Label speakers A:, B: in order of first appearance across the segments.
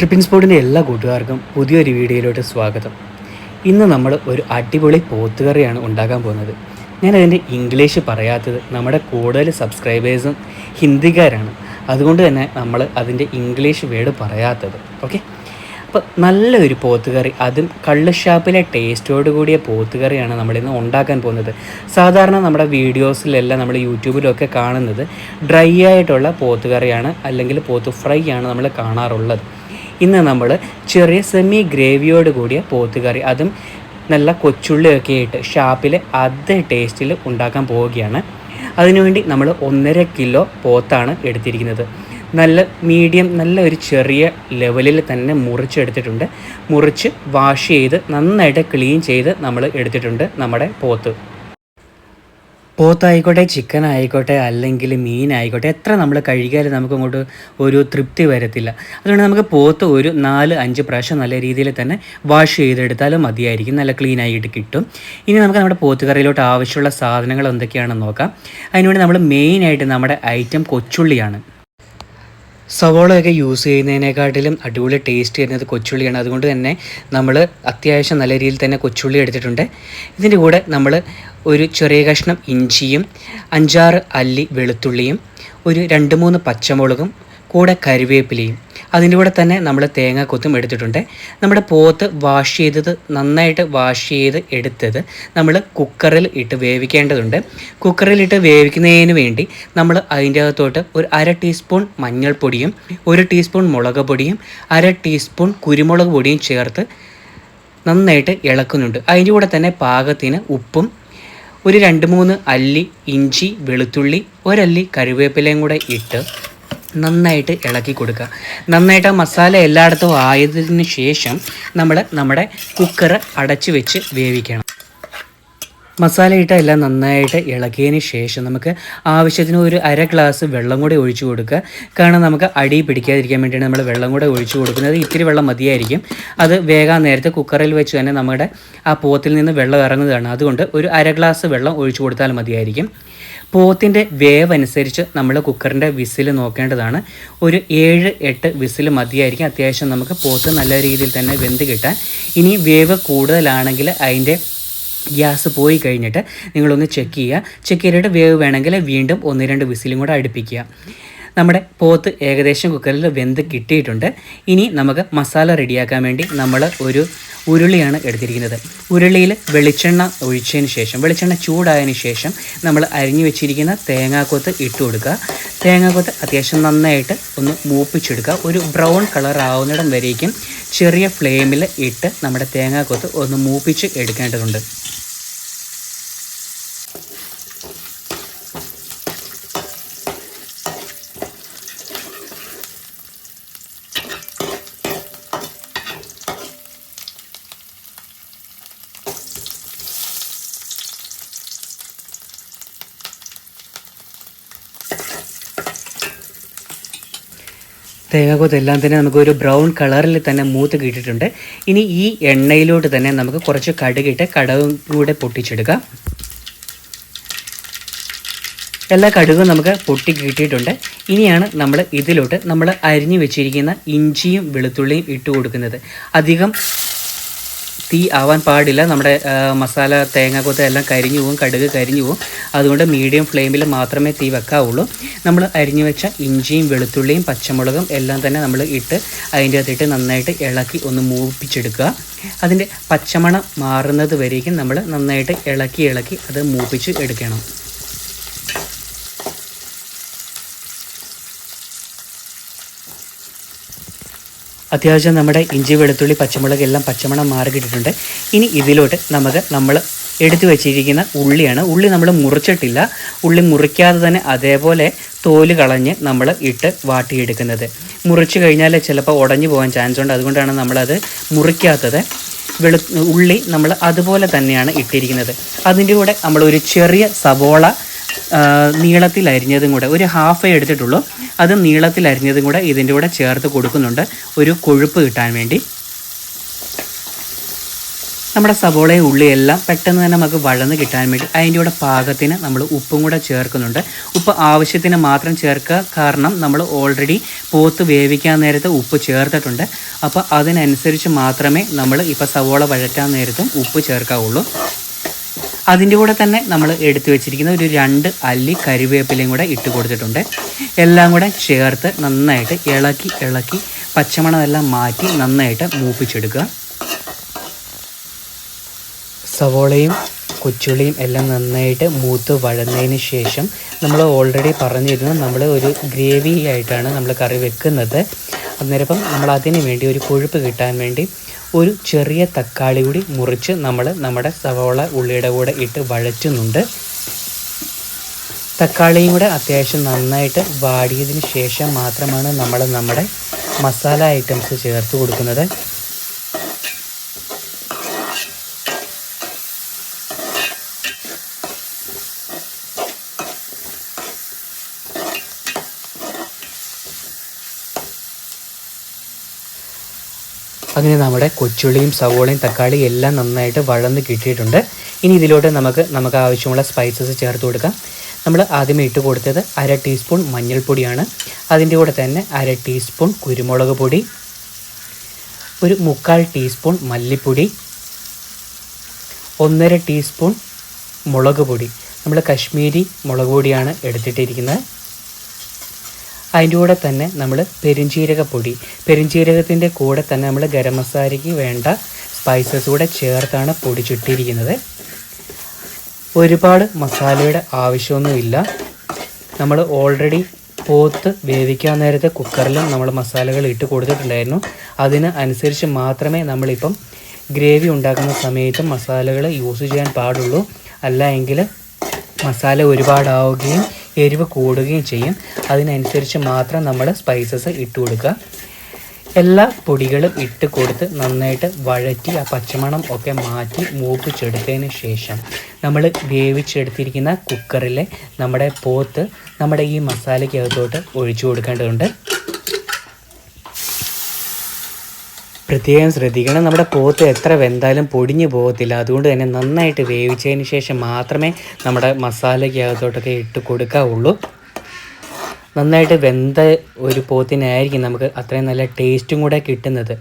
A: ട്രിപ്പിൻ സ്പോട്ടിന്റെ എല്ലാ കൂട്ടുകാർക്കും പുതിയൊരു വീഡിയോയിലോട്ട് സ്വാഗതം. ഇന്ന് നമ്മൾ ഒരു അടിപൊളി പോത്തുകറിയാണ് ഉണ്ടാക്കാൻ പോകുന്നത്. ഞാനതിന്റെ ഇംഗ്ലീഷ് പറയാത്തത് നമ്മുടെ കൂടുതൽ സബ്സ്ക്രൈബേഴ്സും ഹിന്ദിക്കാരാണ്. അതുകൊണ്ട് തന്നെ നമ്മൾ അതിന്റെ ഇംഗ്ലീഷ് വേർഡ് പറയാത്തത്. ഓക്കെ അപ്പോൾ നല്ലൊരു പോത്തുകറി അതും കള്ളുഷാപ്പിലെ ടേസ്റ്റോട് കൂടിയ പോത്തുകറിയാണ് നമ്മളിന്ന് ഉണ്ടാക്കാൻ പോകുന്നത്. സാധാരണ നമ്മുടെ വീഡിയോസിലെല്ലാം നമ്മൾ യൂട്യൂബിലൊക്കെ കാണുന്നത് ഡ്രൈ ആയിട്ടുള്ള പോത്തുകറിയാണ് അല്ലെങ്കിൽ പോത്ത് ഫ്രൈ ആണ് നമ്മൾ കാണാറുള്ളത്. ഇന്ന് നമ്മൾ ചെറിയ സെമി ഗ്രേവിയോട് കൂടിയ പോത്തുകറി അതും നല്ല കൊച്ചുള്ളിയൊക്കെ ഇട്ട് ഷാപ്പിൽ അതേ ടേസ്റ്റിൽ ഉണ്ടാക്കാൻ പോവുകയാണ്. അതിനുവേണ്ടി നമ്മൾ ഒന്നര കിലോ പോത്താണ് എടുത്തിരിക്കുന്നത്. നല്ല മീഡിയം നല്ല ഒരു ചെറിയ ലെവലിൽ തന്നെ മുറിച്ചെടുത്തിട്ടുണ്ട്. മുറിച്ച് വാഷ് ചെയ്ത് നന്നായിട്ട് ക്ലീൻ ചെയ്ത് നമ്മൾ എടുത്തിട്ടുണ്ട് നമ്മുടെ പോത്ത്. പോത്തായിക്കോട്ടെ ചിക്കൻ ആയിക്കോട്ടെ അല്ലെങ്കിൽ മീൻ ആയിക്കോട്ടെ എത്ര നമ്മൾ കഴിക്കാനും നമുക്ക് അങ്ങോട്ട് ഒരു തൃപ്തി വരത്തില്ല. അതുകൊണ്ട് നമുക്ക് പോത്ത് ഒരു നാല് അഞ്ച് പ്രാവശ്യം നല്ല രീതിയിൽ തന്നെ വാഷ് ചെയ്തെടുത്താലും മതിയായിരിക്കും. നല്ല ക്ലീൻ ആയിട്ട് കിട്ടും. ഇനി നമുക്ക് നമ്മുടെ പോത്ത് കറിയിലോട്ട് ആവശ്യമുള്ള സാധനങ്ങൾ എന്തൊക്കെയാണെന്ന് നോക്കാം. അതിനുവേണ്ടി നമ്മൾ മെയിനായിട്ട് നമ്മുടെ ഐറ്റം കൊച്ചുള്ളിയാണ്. സവോളയൊക്കെ യൂസ് ചെയ്യുന്നതിനെക്കാട്ടിലും അടിപൊളി ടേസ്റ്റ് വരുന്നത് കൊച്ചുള്ളിയാണ്. അതുകൊണ്ട് തന്നെ നമ്മൾ അത്യാവശ്യം നല്ല രീതിയിൽ തന്നെ കൊച്ചുള്ളി എടുത്തിട്ടുണ്ട്. ഇതിന്റെ കൂടെ നമ്മൾ ഒരു ചെറിയ കഷ്ണം ഇഞ്ചിയും അഞ്ചാറ് അല്ലി വെളുത്തുള്ളിയും ഒരു രണ്ട് മൂന്ന് പച്ചമുളകും കൂടെ കരുവേപ്പിലയും അതിന്റെ കൂടെ തന്നെ നമ്മൾ തേങ്ങ കൊത്തും എടുത്തിട്ടുണ്ട്. നമ്മുടെ പോത്ത് വാഷ് ചെയ്തത് നന്നായിട്ട് വാഷ് ചെയ്ത് എടുത്തത് നമ്മൾ കുക്കറിൽ ഇട്ട് വേവിക്കേണ്ടതുണ്ട്. കുക്കറിൽ ഇട്ട് വേവിക്കുന്നതിന് വേണ്ടി നമ്മൾ അതിന്റെ അകത്തോട്ട് ഒരു അര ടീസ്പൂൺ മഞ്ഞൾപ്പൊടിയും ഒരു ടീസ്പൂൺ മുളക് പൊടിയും അര ടീസ്പൂൺ കുരുമുളക് പൊടിയും ചേർത്ത് നന്നായിട്ട് ഇളക്കുന്നുണ്ട്. അതിന്റെ കൂടെ തന്നെ പാകത്തിന് ഉപ്പും ഒരു രണ്ട് മൂന്ന് അല്ലി ഇഞ്ചി വെളുത്തുള്ളി ഒരല്ലി കറിവേപ്പിലയും കൂടെ ഇട്ട് നന്നായിട്ട് ഇളക്കി കൊടുക്കുക. നന്നായിട്ട് ആ മസാല എല്ലായിടത്തും ആയതിനു ശേഷം നമ്മൾ നമ്മുടെ കുക്കർ അടച്ചു വെച്ച് വേവിക്കണം. മസാല ഇട്ട എല്ലാം നന്നായിട്ട് ഇളകിയതിന് ശേഷം നമുക്ക് ആവശ്യത്തിന് ഒരു അര ഗ്ലാസ് വെള്ളം കൂടി ഒഴിച്ചു കൊടുക്കുക. കാരണം നമുക്ക് അടി പിടിക്കാതിരിക്കാൻ വേണ്ടിയാണ് നമ്മൾ വെള്ളം കൂടെ ഒഴിച്ചു കൊടുക്കുന്നത്. ഇത്തിരി വെള്ളം മതിയായിരിക്കും. അത് വേഗം നേരത്തെ കുക്കറിൽ വെച്ച് തന്നെ നമ്മുടെ ആ പോത്തിൽ നിന്ന് വെള്ളം ഇറങ്ങുന്നതാണ്. അതുകൊണ്ട് ഒരു അര ഗ്ലാസ് വെള്ളം ഒഴിച്ചു കൊടുത്താൽ മതിയായിരിക്കും. പോത്തിന്റെ വേവ് അനുസരിച്ച് നമ്മൾ കുക്കറിന്റെ വിസിൽ നോക്കേണ്ടതാണ്. ഒരു ഏഴ് എട്ട് വിസിൽ മതിയായിരിക്കും. അത്യാവശ്യം നമുക്ക് പോത്ത് നല്ല രീതിയിൽ തന്നെ വെന്ത് കിട്ടാൻ. ഇനി വേവ് കൂടുതലാണെങ്കിൽ അതിന്റെ ഗ്യാസ് പോയി കഴിഞ്ഞിട്ട് നിങ്ങളൊന്ന് ചെക്ക് ചെയ്യുക. ചെക്ക് ചെയ്തിട്ട് വേവ് വേണമെങ്കിൽ വീണ്ടും ഒന്ന് രണ്ട് വിസിലും കൂടെ അടുപ്പിക്കുക. നമ്മുടെ പോത്ത് ഏകദേശം കുക്കറിൽ വെന്ത് കിട്ടിയിട്ടുണ്ട്. ഇനി നമുക്ക് മസാല റെഡിയാക്കാൻ വേണ്ടി നമ്മൾ ഒരു ഉരുളിയാണ് എടുത്തിരിക്കുന്നത്. ഉരുളിയിൽ വെളിച്ചെണ്ണ ഒഴിച്ചതിന് ശേഷം വെളിച്ചെണ്ണ ചൂടായതിന് ശേഷം നമ്മൾ അരിഞ്ഞു വെച്ചിരിക്കുന്ന തേങ്ങാക്കൊത്ത് ഇട്ട് കൊടുക്കുക. തേങ്ങാക്കൊത്ത് അത്യാവശ്യം നന്നായിട്ട് ഒന്ന് മൂപ്പിച്ചെടുക്കുക. ഒരു ബ്രൗൺ കളർ ആവുന്നിടം വരേക്കും ചെറിയ ഫ്ലെയിമിൽ ഇട്ട് നമ്മുടെ തേങ്ങാക്കൊത്ത് ഒന്ന് മൂപ്പിച്ച് എടുക്കേണ്ടതുണ്ട്. തേങ്ങാക്കൊത്തെല്ലാം തന്നെ നമുക്ക് ഒരു ബ്രൗൺ കളറിൽ തന്നെ മൂത്ത് കിട്ടിയിട്ടുണ്ട്. ഇനി ഈ എണ്ണയിലോട്ട് തന്നെ നമുക്ക് കുറച്ച് കടുകിട്ട് കടവും കൂടെ പൊട്ടിച്ചെടുക്കാം. എല്ലാ കടുകും നമുക്ക് പൊട്ടി കിട്ടിയിട്ടുണ്ട്. ഇനിയാണ് നമ്മൾ ഇതിലോട്ട് നമ്മൾ അരിഞ്ഞു വെച്ചിരിക്കുന്ന ഇഞ്ചിയും വെളുത്തുള്ളിയും ഇട്ട് കൊടുക്കുന്നത്. അധികം തീ ആവാൻ പാടില്ല. നമ്മുടെ മസാല തേങ്ങാക്കൊത്ത് എല്ലാം കരിഞ്ഞു പോകും കടുക് കരിഞ്ഞു പോകും. അതുകൊണ്ട് മീഡിയം ഫ്ലെയിമിൽ മാത്രമേ തീ വെക്കാവുള്ളൂ. നമ്മൾ അരിഞ്ഞു വെച്ച ഇഞ്ചിയും വെളുത്തുള്ളിയും പച്ചമുളകും എല്ലാം തന്നെ നമ്മൾ ഇട്ട് അതിന്റെ അകത്തിട്ട് നന്നായിട്ട് ഇളക്കി ഒന്ന് മൂപ്പിച്ചെടുക്കുക. അതിന്റെ പച്ചമണം മാറുന്നത് വരേക്കും നമ്മൾ നന്നായിട്ട് ഇളക്കി ഇളക്കി അത് മൂപ്പിച്ച് എടുക്കണം. അത്യാവശ്യം നമ്മുടെ ഇഞ്ചി വെളുത്തുള്ളി പച്ചമുളക് എല്ലാം പച്ചമണം മാറി കിട്ടിയിട്ടുണ്ട് ഇനി ഇതിലോട്ട് നമുക്ക് നമ്മൾ എടുത്തു വെച്ചിരിക്കുന്ന ഉള്ളിയാണ്. ഉള്ളി നമ്മൾ മുറിച്ചിട്ടില്ല. ഉള്ളി മുറിക്കാതെ തന്നെ അതേപോലെ തോൽ കളഞ്ഞ് നമ്മൾ ഇട്ട് വാട്ടിയെടുക്കുന്നത്. മുറിച്ച് കഴിഞ്ഞാൽ ചിലപ്പോൾ ഉടഞ്ഞു പോകാൻ ചാൻസ് ഉണ്ട്. അതുകൊണ്ടാണ് നമ്മളത് മുറിക്കാത്തത്. വെളു ഉള്ളി നമ്മൾ അതുപോലെ തന്നെയാണ് ഇട്ടിരിക്കുന്നത്. അതിന്റെ കൂടെ നമ്മളൊരു ചെറിയ സവോള നീളത്തിൽ അരിഞ്ഞതും കൂടെ ഒരു ഹാഫ് ഹാഫേ എടുത്തിട്ടുള്ളൂ. അത് നീളത്തിൽ അരിഞ്ഞതും കൂടെ ഇതിന്റെ കൂടെ ചേർത്ത് കൊടുക്കുന്നുണ്ട്. ഒരു കൊഴുപ്പ് കിട്ടാൻ വേണ്ടി. നമ്മുടെ സവോളയും ഉള്ളിയെല്ലാം പെട്ടെന്ന് തന്നെ നമുക്ക് വഴന്ന് കിട്ടാൻ വേണ്ടി അതിന്റെ കൂടെ പാകത്തിന് നമ്മൾ ഉപ്പും കൂടെ ചേർക്കുന്നുണ്ട്. ഉപ്പ് ആവശ്യത്തിന് മാത്രം ചേർക്കുക. കാരണം നമ്മൾ ഓൾറെഡി പോത്ത് വേവിക്കാൻ നേരത്തെ ഉപ്പ് ചേർത്തിട്ടുണ്ട്. അപ്പോൾ അതിനനുസരിച്ച് മാത്രമേ നമ്മൾ ഇപ്പോൾ സവോള വഴറ്റാൻ നേരത്തും ഉപ്പ് ചേർക്കാവുള്ളൂ. അതിന്റെ കൂടെ തന്നെ നമ്മൾ എടുത്തു വെച്ചിരിക്കുന്ന ഒരു രണ്ട് അല്ലി കരിവേപ്പിലയും കൂടെ ഇട്ട് കൊടുത്തിട്ടുണ്ട്. എല്ലാം കൂടെ ചേർത്ത് നന്നായിട്ട് ഇളക്കി ഇളക്കി പച്ചമണമെല്ലാം മാറ്റി നന്നായിട്ട് മൂപ്പിച്ചെടുക്കുക. സവോളയും കൊച്ചുള്ളിയും എല്ലാം നന്നായിട്ട് മൂത്ത് വഴന്നതിന് ശേഷം നമ്മൾ ഓൾറെഡി പറഞ്ഞിരുന്നു നമ്മൾ ഒരു ഗ്രേവി ആയിട്ടാണ് നമ്മൾ കറി വെക്കുന്നത്. അന്നേരം നമ്മൾ അതിന് വേണ്ടി ഒരു കൊഴുപ്പ് കിട്ടാൻ വേണ്ടി ഒരു ചെറിയ തക്കാളി കൂടി മുറിച്ച് നമ്മൾ നമ്മുടെ സവോള ഉള്ളിയുടെ കൂടെ ഇട്ട് വഴറ്റുന്നുണ്ട്. തക്കാളിയും കൂടെ അത്യാവശ്യം നന്നായിട്ട് വാടിയതിന് ശേഷം മാത്രമാണ് നമ്മൾ നമ്മുടെ മസാല ഐറ്റംസ് ചേർത്ത് കൊടുക്കുന്നത്. അങ്ങനെ നമ്മുടെ കൊച്ചുള്ളിയും സവോളയും തക്കാളിയും എല്ലാം നന്നായിട്ട് വഴന്ന് കിട്ടിയിട്ടുണ്ട്. ഇനി ഇതിലോട്ട് നമുക്ക് നമുക്ക് ആവശ്യമുള്ള സ്പൈസസ് ചേർത്ത് കൊടുക്കാം. നമ്മൾ ആദ്യമേ ഇട്ട് കൊടുത്തത് അര ടീസ്പൂൺ മഞ്ഞൾപ്പൊടിയാണ്. അതിന്റെ കൂടെ തന്നെ അര ടീസ്പൂൺ കുരുമുളക് പൊടി ഒരു മുക്കാൽ ടീസ്പൂൺ മല്ലിപ്പൊടി ഒന്നര ടീസ്പൂൺ മുളക് പൊടി. നമ്മൾ കശ്മീരി മുളക് പൊടിയാണ് എടുത്തിട്ടിരിക്കുന്നത്. അതിന്റെ കൂടെ തന്നെ നമ്മൾ പെരുംജീരകപ്പൊടി. പെരുംജീരകത്തിന്റെ കൂടെ തന്നെ നമ്മൾ ഗരം മസാലയ്ക്ക് വേണ്ട സ്പൈസസ് കൂടെ ചേർത്താണ് പൊടിച്ചിട്ടിരിക്കുന്നത്. ഒരുപാട് മസാലയുടെ ആവശ്യമൊന്നുമില്ല. നമ്മൾ ഓൾറെഡി പോത്ത് വേവിക്കാൻ നേരത്തെ കുക്കറിലും നമ്മൾ മസാലകൾ ഇട്ട് കൊടുത്തിട്ടുണ്ടായിരുന്നു. അതിന് അനുസരിച്ച് മാത്രമേ നമ്മളിപ്പം ഗ്രേവി ഉണ്ടാക്കുന്ന സമയത്ത് മസാലകൾ യൂസ് ചെയ്യാൻ പാടുള്ളൂ. അല്ല എങ്കിൽ മസാല ഒരുപാടാവുകയും എരിവ് കൂടുകയും ചെയ്യും. അതിനനുസരിച്ച് മാത്രം നമ്മൾ സ്പൈസസ് ഇട്ട് കൊടുക്കുക. എല്ലാ പൊടികളും ഇട്ട് കൊടുത്ത് നന്നായിട്ട് വഴറ്റി ആ പച്ചമണം ഒക്കെ മാറ്റി മൂപ്പിച്ചെടുത്തതിന് ശേഷം നമ്മൾ വേവിച്ചെടുത്തിരിക്കുന്ന കുക്കറിലെ നമ്മുടെ പോത്ത് നമ്മുടെ ഈ മസാലയ്ക്കകത്തോട്ട് ഒഴിച്ചു കൊടുക്കേണ്ടതുണ്ട്. പ്രത്യേകം ശ്രദ്ധിക്കണം. നമ്മുടെ പോത്ത് എത്ര വെന്താലും പൊടിഞ്ഞു പോകത്തില്ല. അതുകൊണ്ട് തന്നെ നന്നായിട്ട് വേവിച്ചതിന് ശേഷം മാത്രമേ നമ്മുടെ മസാലയ്ക്കകത്തോട്ടൊക്കെ ഇട്ട് കൊടുക്കാവുള്ളൂ. നന്നായിട്ട് വെന്ത ഒരു പോത്തിനായിരിക്കും നമുക്ക് അത്രയും നല്ല ടേസ്റ്റും കൂടെ കിട്ടുന്നത്.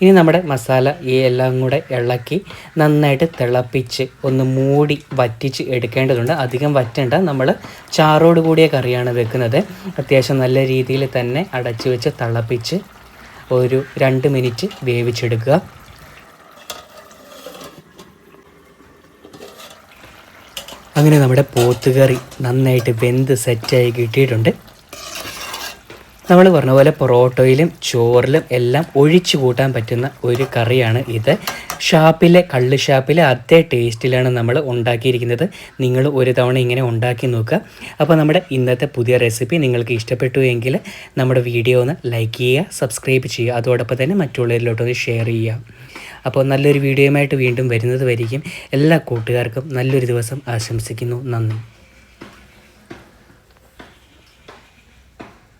A: ഇനി നമ്മുടെ മസാല ഈ എല്ലാം കൂടെ ഇളക്കി നന്നായിട്ട് തിളപ്പിച്ച് ഒന്ന് മൂടി വറ്റിച്ച് എടുക്കേണ്ടതുണ്ട്. അധികം വറ്റേണ്ട. നമ്മൾ ചാറോട് കൂടിയ കറിയാണ് വെക്കുന്നത്. അത്യാവശ്യം നല്ല രീതിയിൽ തന്നെ അടച്ചു വെച്ച് തിളപ്പിച്ച് ഒരു രണ്ട് മിനിറ്റ് വേവിച്ചെടുക്കുക. അങ്ങനെ നമ്മുടെ പോത്തുകറി നന്നായിട്ട് വെന്ത് സെറ്റായി കിട്ടിയിട്ടുണ്ട്. നമ്മൾ പറഞ്ഞ പോലെ പൊറോട്ടയിലും ചോറിലും എല്ലാം ഒഴിച്ചു കൂട്ടാൻ പറ്റുന്ന ഒരു കറിയാണ് ഇത്. ഷാപ്പിലെ കള്ള് ഷാപ്പിലെ അതേ ടേസ്റ്റിലാണ് നമ്മൾ ഉണ്ടാക്കിയിരിക്കുന്നത്. നിങ്ങൾ ഒരു തവണ ഇങ്ങനെ ഉണ്ടാക്കി നോക്കുക. അപ്പോൾ നമ്മുടെ ഇന്നത്തെ പുതിയ റെസിപ്പി നിങ്ങൾക്ക് ഇഷ്ടപ്പെട്ടു എങ്കിൽ നമ്മുടെ വീഡിയോ ഒന്ന് ലൈക്ക് ചെയ്യുക സബ്സ്ക്രൈബ് ചെയ്യുക. അതോടൊപ്പം തന്നെ മറ്റുള്ളവരിലോട്ടൊന്ന് ഷെയർ ചെയ്യുക. അപ്പോൾ നല്ലൊരു വീഡിയോയുമായിട്ട് വീണ്ടും വരുന്നത് വരിക്കും. എല്ലാ കൂട്ടുകാർക്കും നല്ലൊരു ദിവസം ആശംസിക്കുന്നു. നന്ദി.